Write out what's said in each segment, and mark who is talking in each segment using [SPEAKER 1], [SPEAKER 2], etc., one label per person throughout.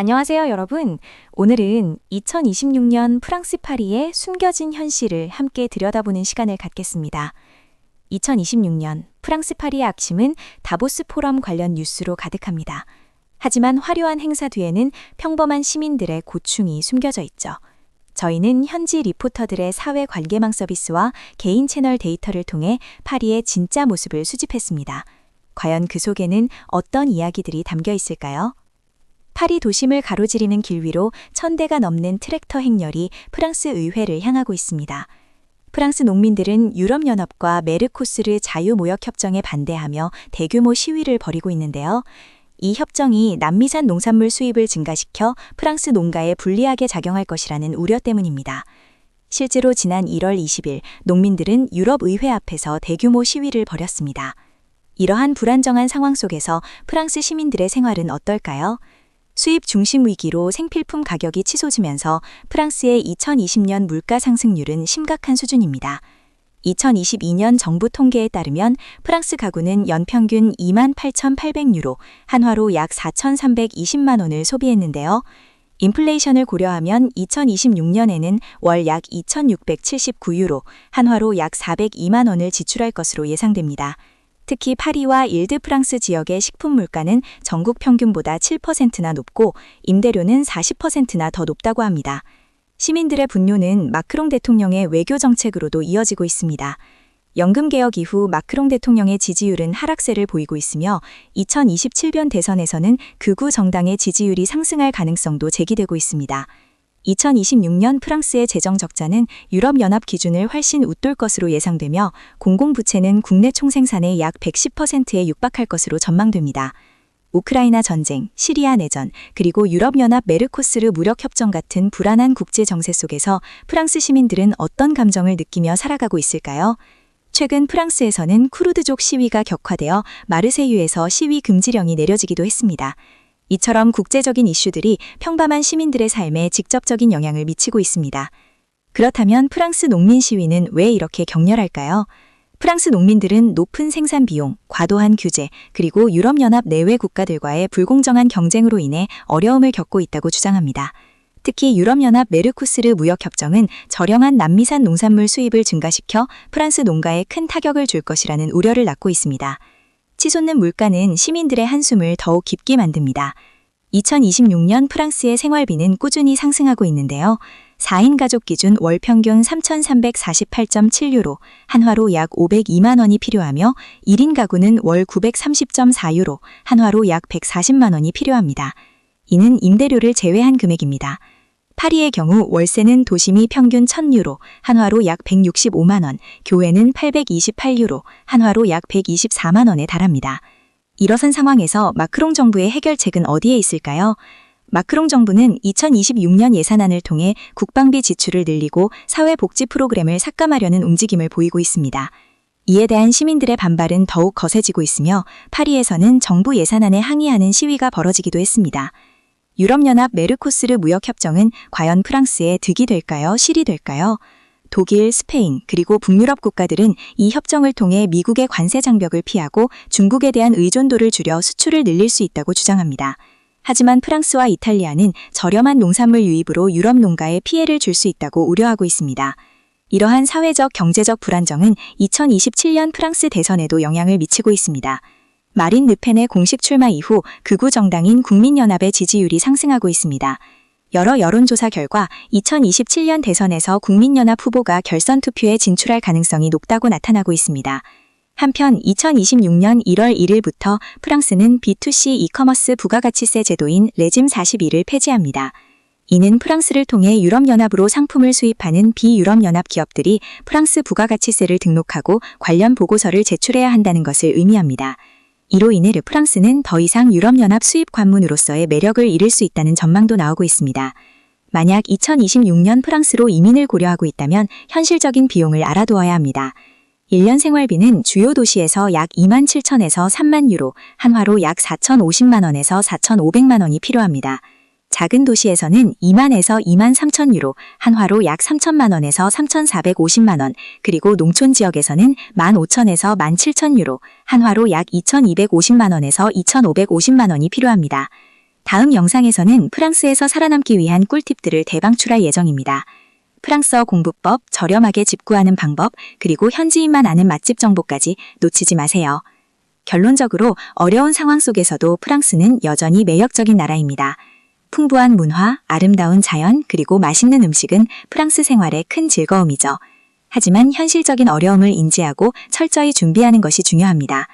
[SPEAKER 1] 안녕하세요, 여러분. 오늘은 2026년 프랑스 파리의 숨겨진 현실을 함께 들여다보는 시간을 갖겠습니다. 2026년 프랑스 파리의 악심은 다보스 포럼 관련 뉴스로 가득합니다. 하지만 화려한 행사 뒤에는 평범한 시민들의 고충이 숨겨져 있죠. 저희는 현지 리포터들의 사회 관계망 서비스와 개인 채널 데이터를 통해 파리의 진짜 모습을 수집했습니다. 과연 그 속에는 어떤 이야기들이 담겨 있을까요? 파리 도심을 가로지르는 길 위로 천 대가 넘는 트랙터 행렬이 프랑스 의회를 향하고 있습니다. 프랑스 농민들은 유럽연합과 메르코스르 자유무역협정에 반대하며 대규모 시위를 벌이고 있는데요. 이 협정이 남미산 농산물 수입을 증가시켜 프랑스 농가에 불리하게 작용할 것이라는 우려 때문입니다. 실제로 지난 1월 20일 농민들은 유럽의회 앞에서 대규모 시위를 벌였습니다. 이러한 불안정한 상황 속에서 프랑스 시민들의 생활은 어떨까요? 수입 중심 위기로 생필품 가격이 치솟으면서 프랑스의 2020년 물가 상승률은 심각한 수준입니다. 2022년 정부 통계에 따르면 프랑스 가구는 연평균 28,800유로, 한화로 약 4,320만 원을 소비했는데요. 인플레이션을 고려하면 2026년에는 월 약 2,679유로, 한화로 약 402만 원을 지출할 것으로 예상됩니다. 특히 파리와 일드 프랑스 지역의 식품 물가는 전국 평균보다 7%나 높고 임대료는 40%나 더 높다고 합니다. 시민들의 분노는 마크롱 대통령의 외교 정책으로도 이어지고 있습니다. 연금 개혁 이후 마크롱 대통령의 지지율은 하락세를 보이고 있으며 2027년 대선에서는 극우 정당의 지지율이 상승할 가능성도 제기되고 있습니다. 2026년 프랑스의 재정 적자는 유럽연합 기준을 훨씬 웃돌 것으로 예상되며 공공부채는 국내 총생산의 약 110%에 육박할 것으로 전망됩니다. 우크라이나 전쟁, 시리아 내전, 그리고 유럽연합 메르코스르 무력협정 같은 불안한 국제 정세 속에서 프랑스 시민들은 어떤 감정을 느끼며 살아가고 있을까요? 최근 프랑스에서는 쿠르드족 시위가 격화되어 마르세유에서 시위 금지령이 내려지기도 했습니다. 이처럼 국제적인 이슈들이 평범한 시민들의 삶에 직접적인 영향을 미치고 있습니다. 그렇다면 프랑스 농민 시위는 왜 이렇게 격렬할까요? 프랑스 농민들은 높은 생산 비용, 과도한 규제, 그리고 유럽연합 내외 국가들과의 불공정한 경쟁으로 인해 어려움을 겪고 있다고 주장합니다. 특히 유럽연합 메르쿠스르 무역협정은 저렴한 남미산 농산물 수입을 증가시켜 프랑스 농가에 큰 타격을 줄 것이라는 우려를 낳고 있습니다. 치솟는 물가는 시민들의 한숨을 더욱 깊게 만듭니다. 2026년 프랑스의 생활비는 꾸준히 상승하고 있는데요. 4인 가족 기준 월 평균 3,348.7유로, 한화로 약 502만 원이 필요하며 1인 가구는 월 930.4유로, 한화로 약 140만 원이 필요합니다. 이는 임대료를 제외한 금액입니다. 파리의 경우 월세는 도심이 평균 1000유로, 한화로 약 165만 원, 교외는 828유로, 한화로 약 124만 원에 달합니다. 일어선 상황에서 마크롱 정부의 해결책은 어디에 있을까요? 마크롱 정부는 2026년 예산안을 통해 국방비 지출을 늘리고 사회복지 프로그램을 삭감하려는 움직임을 보이고 있습니다. 이에 대한 시민들의 반발은 더욱 거세지고 있으며 파리에서는 정부 예산안에 항의하는 시위가 벌어지기도 했습니다. 유럽연합 메르코스르 무역협정은 과연 프랑스의 득이 될까요? 실이 될까요? 독일, 스페인, 그리고 북유럽 국가들은 이 협정을 통해 미국의 관세 장벽을 피하고 중국에 대한 의존도를 줄여 수출을 늘릴 수 있다고 주장합니다. 하지만 프랑스와 이탈리아는 저렴한 농산물 유입으로 유럽 농가에 피해를 줄 수 있다고 우려하고 있습니다. 이러한 사회적 경제적 불안정은 2027년 프랑스 대선에도 영향을 미치고 있습니다. 마린 르펜의 공식 출마 이후 극우 정당인 국민연합의 지지율이 상승하고 있습니다. 여러 여론조사 결과 2027년 대선에서 국민연합 후보가 결선 투표에 진출할 가능성이 높다고 나타나고 있습니다. 한편 2026년 1월 1일부터 프랑스는 B2C 이커머스 부가가치세 제도인 레짐 41을 폐지합니다. 이는 프랑스를 통해 유럽연합으로 상품을 수입하는 비유럽연합 기업들이 프랑스 부가가치세를 등록하고 관련 보고서를 제출해야 한다는 것을 의미합니다. 이로 인해 르프랑스는 더 이상 유럽연합 수입 관문으로서의 매력을 잃을 수 있다는 전망도 나오고 있습니다. 만약 2026년 프랑스로 이민을 고려하고 있다면 현실적인 비용을 알아두어야 합니다. 1년 생활비는 주요 도시에서 약 2만 7천에서 3만 유로, 한화로 약 4,050만 원에서 4,500만 원이 필요합니다. 작은 도시에서는 2만에서 2만 3천 유로, 한화로 약 3천만 원에서 3,450만 원, 그리고 농촌 지역에서는 1만 5천에서 1만 7천 유로, 한화로 약 2,250만 원에서 2,550만 원이 필요합니다. 다음 영상에서는 프랑스에서 살아남기 위한 꿀팁들을 대방출할 예정입니다. 프랑스어 공부법, 저렴하게 집 구하는 방법, 그리고 현지인만 아는 맛집 정보까지 놓치지 마세요. 결론적으로 어려운 상황 속에서도 프랑스는 여전히 매력적인 나라입니다. 풍부한 문화, 아름다운 자연, 그리고 맛있는 음식은 프랑스 생활의 큰 즐거움이죠. 하지만 현실적인 어려움을 인지하고 철저히 준비하는 것이 중요합니다.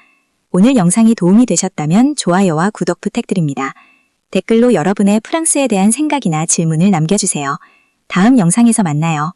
[SPEAKER 1] 오늘 영상이 도움이 되셨다면 좋아요와 구독 부탁드립니다. 댓글로 여러분의 프랑스에 대한 생각이나 질문을 남겨주세요. 다음 영상에서 만나요.